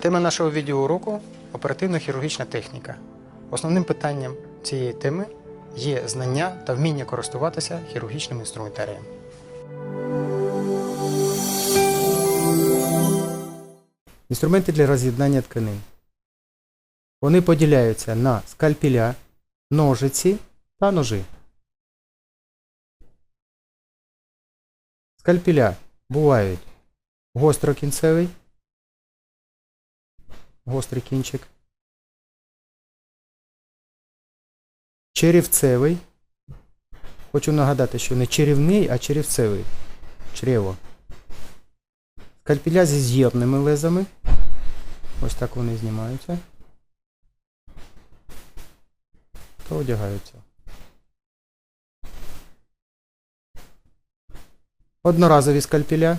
Тема нашого відеоуроку оперативно-хірургічна техніка. Основним питанням цієї теми є знання та вміння користуватися хірургічним інструментарієм. Інструменти для роз'єднання тканин. Вони поділяються на скальпеля, ножиці та ножи. Скальпеля бувають гострокінцевий, гострий кінчик. Черівцевий. Хочу нагадати, що не черівний, а черівцевий. Чрево. Скальпеля зі з'ємними лезами. Ось так вони знімаються. Та одягаються. Одноразові скальпеля.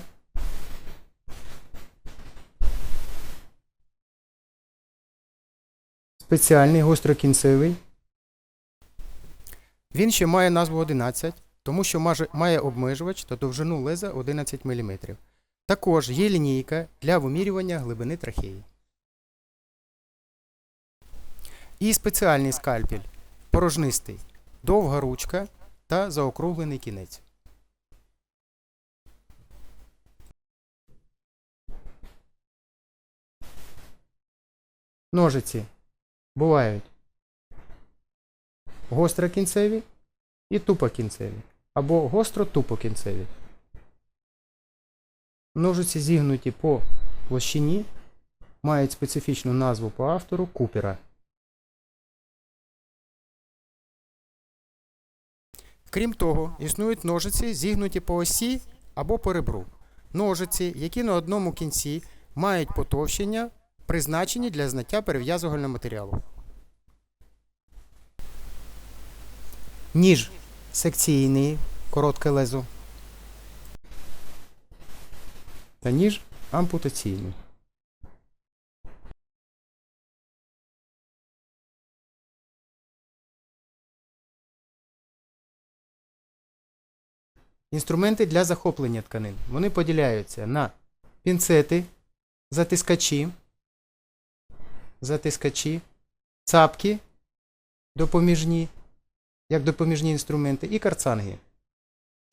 Спеціальний гострокінцевий. Він ще має назву 11, тому що має обмежувач та довжину леза 11 мм. Також є лінійка для вимірювання глибини трахеї. І спеціальний скальпель порожнистий, довга ручка та заокруглений кінець. Ножиці бувають гострокінцеві і тупокінцеві або гостро-тупокінцеві. Ножиці зігнуті по площині, мають специфічну назву по автору Купера. Крім того, існують ножиці, зігнуті по осі або по ребру. Ножиці, які на одному кінці мають потовщення, призначені для знаття перев'язувального матеріалу. Ніж секційний, коротке лезо. Та ніж ампутаційний. Інструменти для захоплення тканин. Вони поділяються на пінцети, затискачі, затискачі, цапки допоміжні, як допоміжні інструменти, і карцанги.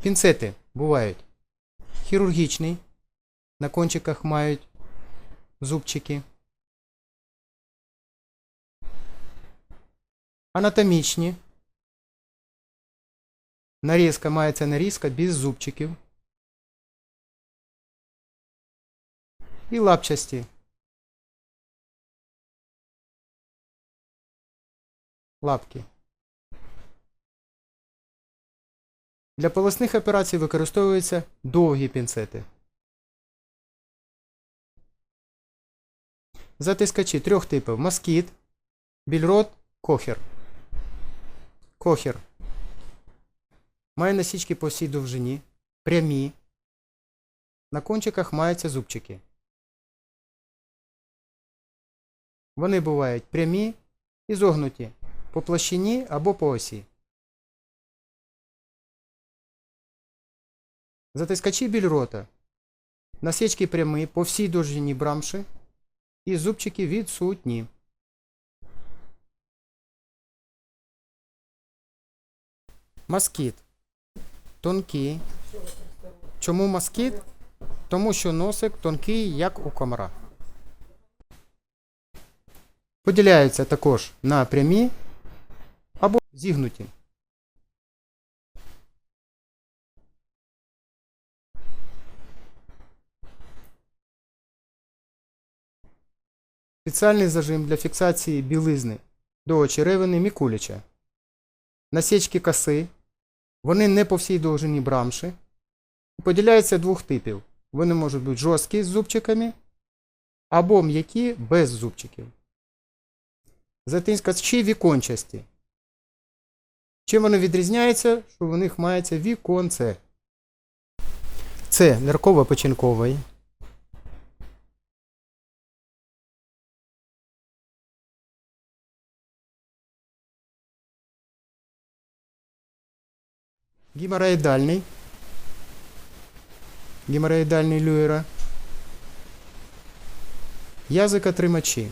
Пінцети бувають хірургічний, на кончиках мають зубчики. Анатомічні. Нарізка мається нарізка без зубчиків. І лапчасті. Лапки. Для полосних операцій використовуються довгі пінцети. Затискачі трьох типів: москіт, більрот, кохер. Кохер. Має насічки по всій довжині, прямі. На кончиках маються зубчики. Вони бувають прямі і зогнуті по площині або по осі. Затискачі більрота. Насічки прямі по всій довжині брамши і зубчики відсутні. Москіт. Тонкий. Чому москіт? Тому що носик тонкий, як у комара. Поділяються також на прямі зігнуті. Спеціальний зажим для фіксації білизни до очеревини Мікуліча. Насічки коси. Вони не по всій довжині брамши. Поділяються двох типів. Вони можуть бути жорсткі з зубчиками або м'які без зубчиків. Затинська чи вікончасті. Чим вони відрізняються, що в них мається віконце. Це нирково-печінковий. Геморроїдальний. Геморроїдальний люєра. Язикотримачі.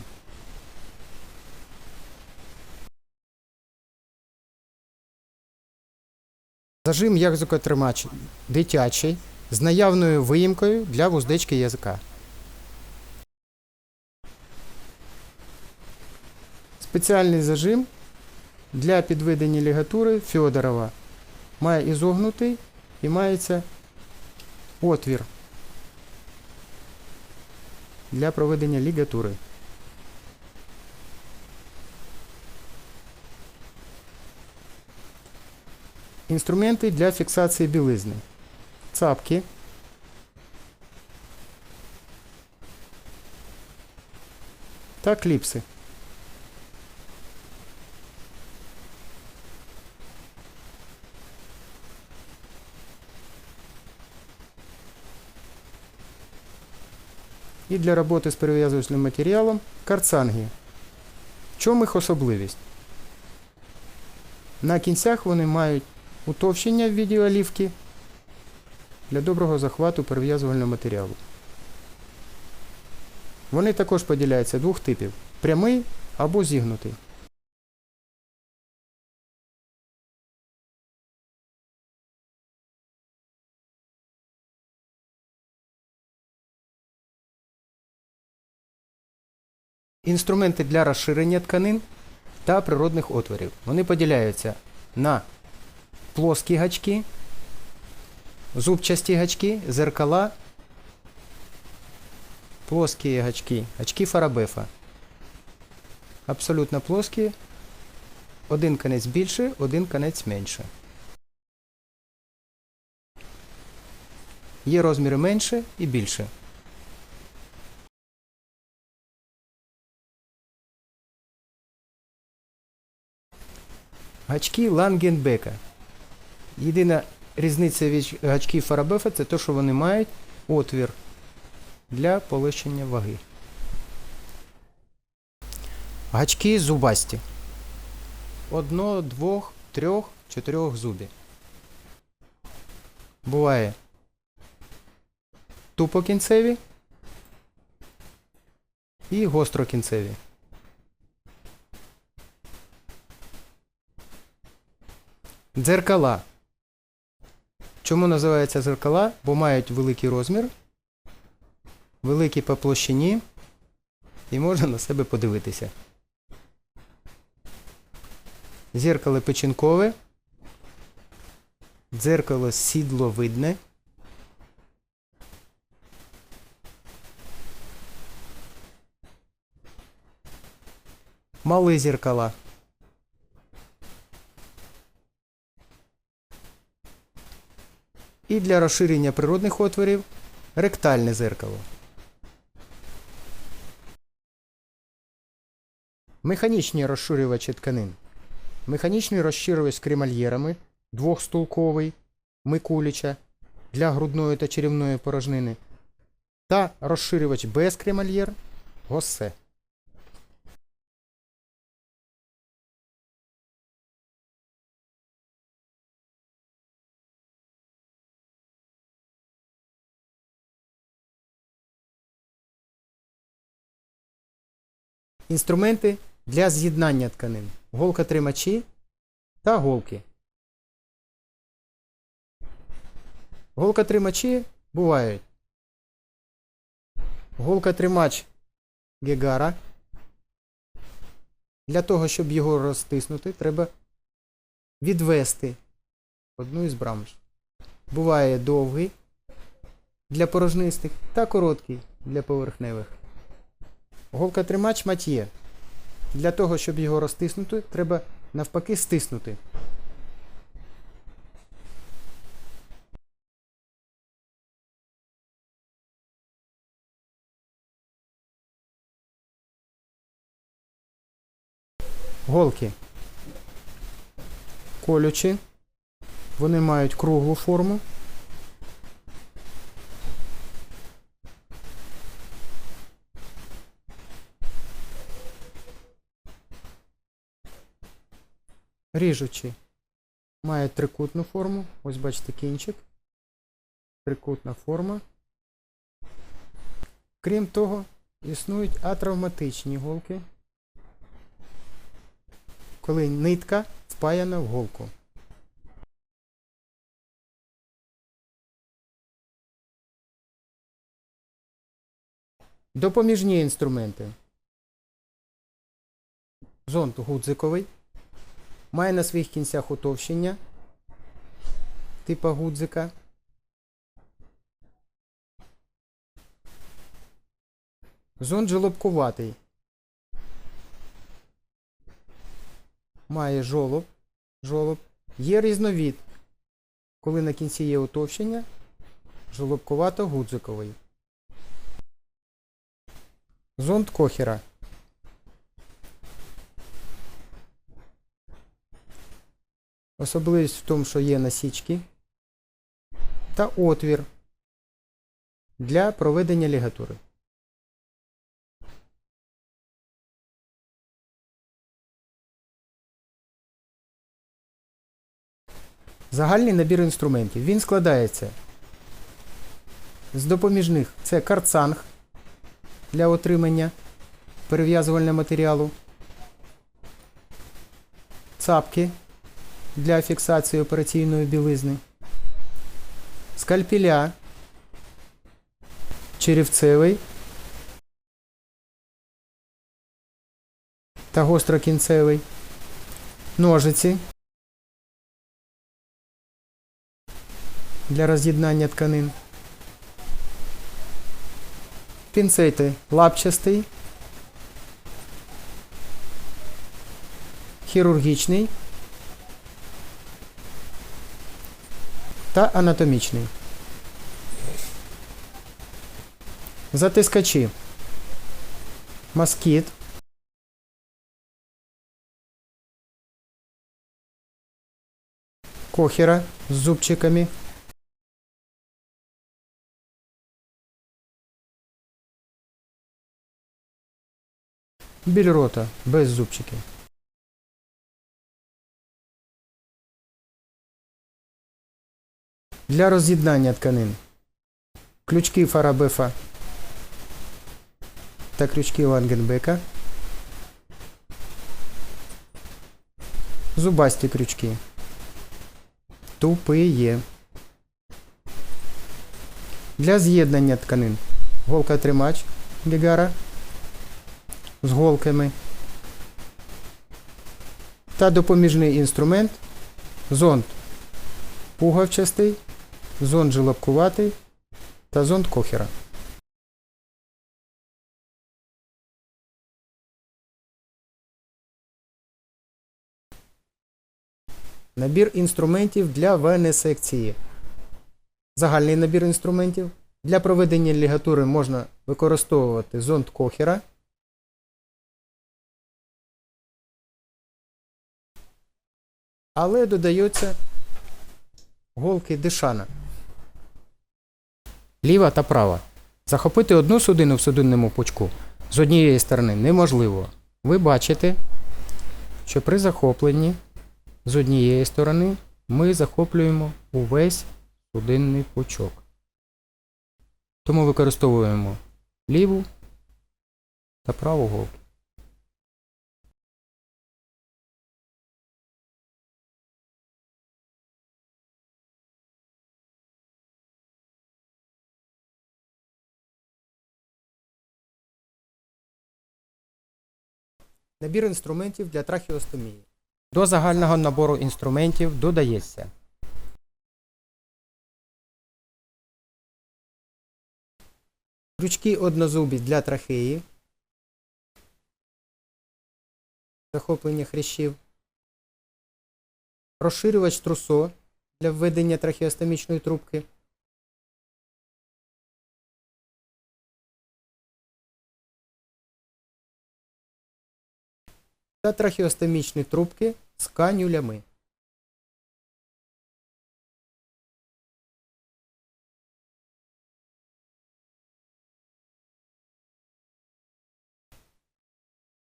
Зажим язикотримач дитячий з наявною виїмкою для вуздечки язика. Спеціальний зажим для підведення лігатури Фьодорова має ізогнутий і мається отвір для проведення лігатури. Інструменти для фіксації білизни. Цапки. Та кліпси. І для роботи з перев'язувальним матеріалом карцанги. В чому їх особливість? На кінцях вони мають утовщення в віді олівки для доброго захвату перев'язувального матеріалу. Вони також поділяються двох типів: прямий або зігнутий. Інструменти для розширення тканин та природних отворів. Вони поділяються на плоскі гачки, зубчасті гачки, зеркала, плоскі гачки, гачки фарабефа. Абсолютно плоскі. Один конець більше, один конець менше. Є розміри менше і більше. Гачки Лангенбека. Єдина різниця від гачків Фарабефа це те, що вони мають отвір для полегшення ваги. Гачки зубасті. Одно, двох, трьох, чотирьох зубів. Буває тупокінцеві і гострокінцеві. Дзеркала. Чому називаються дзеркала? Бо мають великий розмір, великі по площині і можна на себе подивитися. Зеркало печінкове, дзеркало сідловидне. Мали зеркала. І для розширення природних отворів ректальне зеркало. Механічні розширювачі тканин. Механічний розширювач з кремальєрами, двохстулковий, Микуліча для грудної та черівної порожнини. Та розширювач без кремальєр Госсе. Інструменти для з'єднання тканин. Голка-тримачі та голки. Голка-тримачі бувають. Голка-тримач Гегара. Для того, щоб його розтиснути, треба відвести одну із брамш. Буває довгий для порожнистих та короткий для поверхневих. Голка-тримач мат'є. Для того, щоб його розтиснути, треба навпаки стиснути. Голки. Колючі. Вони мають круглу форму. Ріжучі. Має трикутну форму. Ось бачите кінчик. Трикутна форма. Крім того, Існують атравматичні голки, коли нитка впаяна в голку. Допоміжні інструменти. Зонт гудзиковий. Має на своїх кінцях утовщення типа гудзика. Зонт жолобкуватий. Має жолоб. жолоб. Є різновид. Коли на кінці є утовщення, жолобкувато-гудзиковий. Зонд Кохера. Особливість в тому, що є насічки та отвір для проведення лігатури. Загальний набір інструментів. Він складається з допоміжних це карцанг для отримання перев'язувального матеріалу, цапки для фіксації операційної білизни, скальпеля, черевцевий. Та гострокінцевий, ножиці. Для роз'єднання тканин, пінцети лапчастий, хірургічний та анатомічний. Затискачі. Маскіт. Кохера з зубчиками. Більрота без зубчиків. Для роз'єднання тканин. Крючки Фарабефа та крючки Лангенбека. Зубасті крючки. Тупиє. Для з'єднання тканин. Голка тримач Гегара з голками. Та допоміжний інструмент. Зонд пугавчастий, зонд желобкуватий та зонд кохера. Набір інструментів для венесекції. Загальний набір інструментів. Для проведення лігатури можна використовувати зонд кохера. Але додаються голки дишана. Ліва та права. Захопити одну судину в судинному пучку з однієї сторони неможливо. Ви бачите, що при захопленні з однієї сторони ми захоплюємо увесь судинний пучок. Тому використовуємо ліву та праву голку. Набір інструментів для трахеостомії. До загального набору інструментів додається крючки однозубі для трахеї, захоплення хрящів, розширювач трусо для введення трахеостомічної трубки. Та трахеостомічні трубки з канюлями.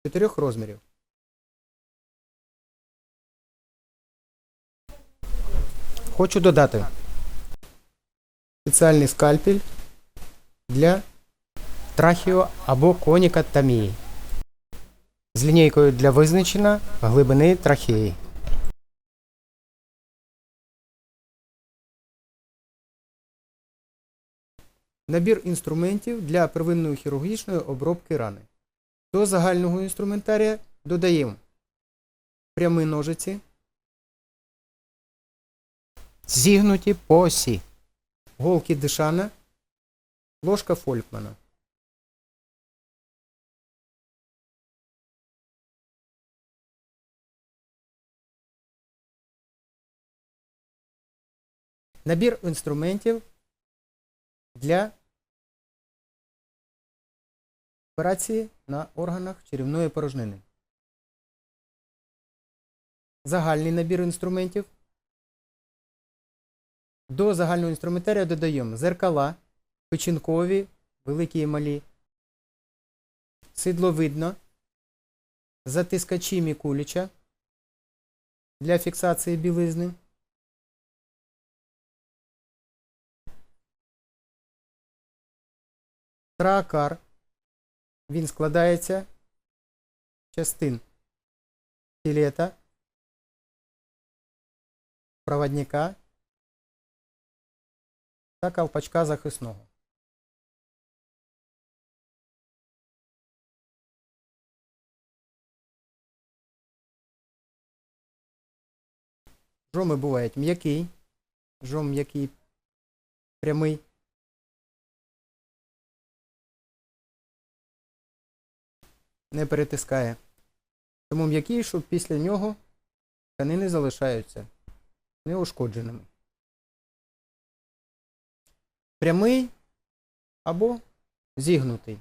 Чотирьох розмірів. Хочу додати спеціальний скальпель для трахіо або конікотомії з лінійкою для визначення глибини трахеї. Набір інструментів для первинної хірургічної обробки рани. До загального інструментарія додаємо прямі ножиці, зігнуті по осі, голки дишана, ложка фолькмана. Набір інструментів для операції на органах черевної порожнини. Загальний набір інструментів. До загального інструментарія додаємо зеркала, печінкові, великі і малі, сидловидно, затискачі Мікуліча для фіксації білизни. Траакар. Він складається частин скелета, проводника та ковпачка захисного. Жоми бувають м'який, жом м'який, прямий. Не перетискає. Тому м'який, щоб після нього тканини залишаються неушкодженими. Прямий або зігнутий.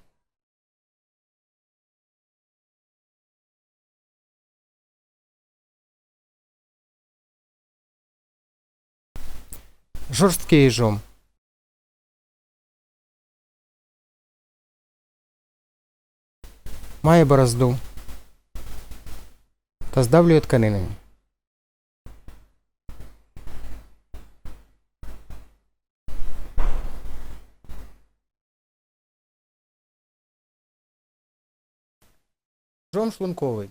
Жорсткий жом. Має борозду та здавлює тканинами. Жом шлунковий.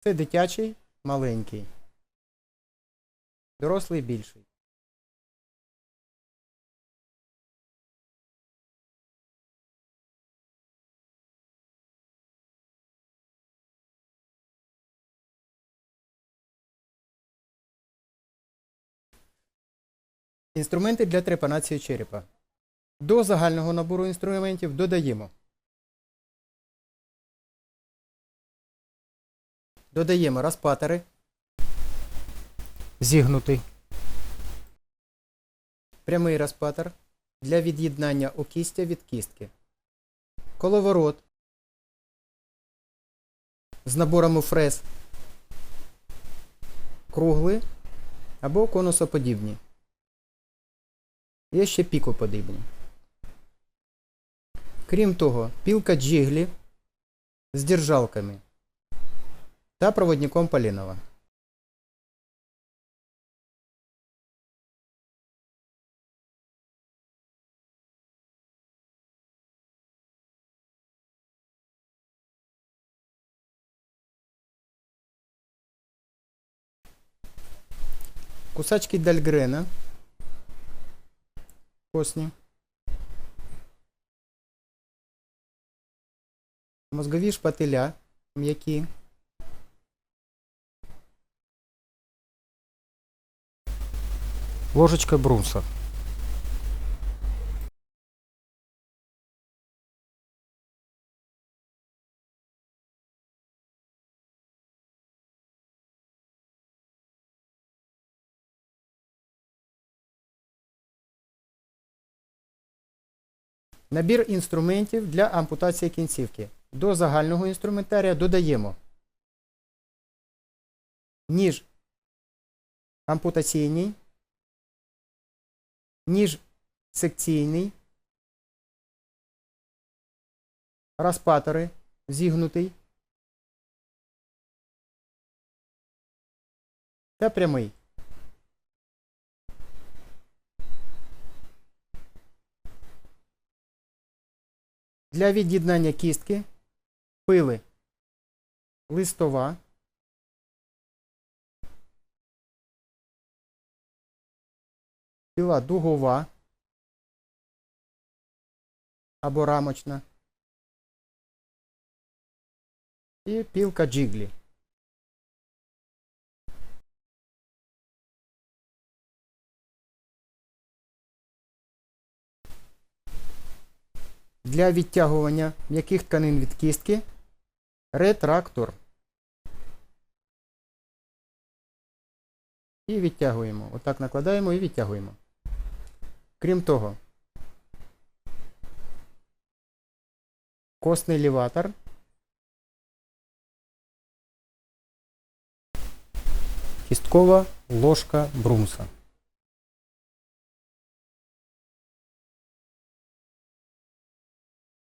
Це дитячий, маленький. Дорослий більший. Інструменти для трепанації черепа. До загального набору інструментів додаємо. Додаємо розпатори. Зігнутий. Прямий розпатор для від'єднання окістя від кістки. Коловорот з наборами фрез. Круглий або конусоподібні. Є ще пікоподібні. Крім того, пілка джиглі з держалками та проводником Полінова. Кусачки дальгрена. Косні. Мозгові шпателя м'які. Ложечка бруса. Набір інструментів для ампутації кінцівки. До загального інструментарія додаємо ніж ампутаційний, ніж секційний, розпатори зігнутий та прямий. Для від'єднання кістки пили листова, пила дугова. Або рамочна. І пілка джиглі. Для відтягування м'яких тканин від кістки ретрактор. І відтягуємо. Отак накладаємо і відтягуємо. Крім того, костний ліватор. Кісткова ложка брумса.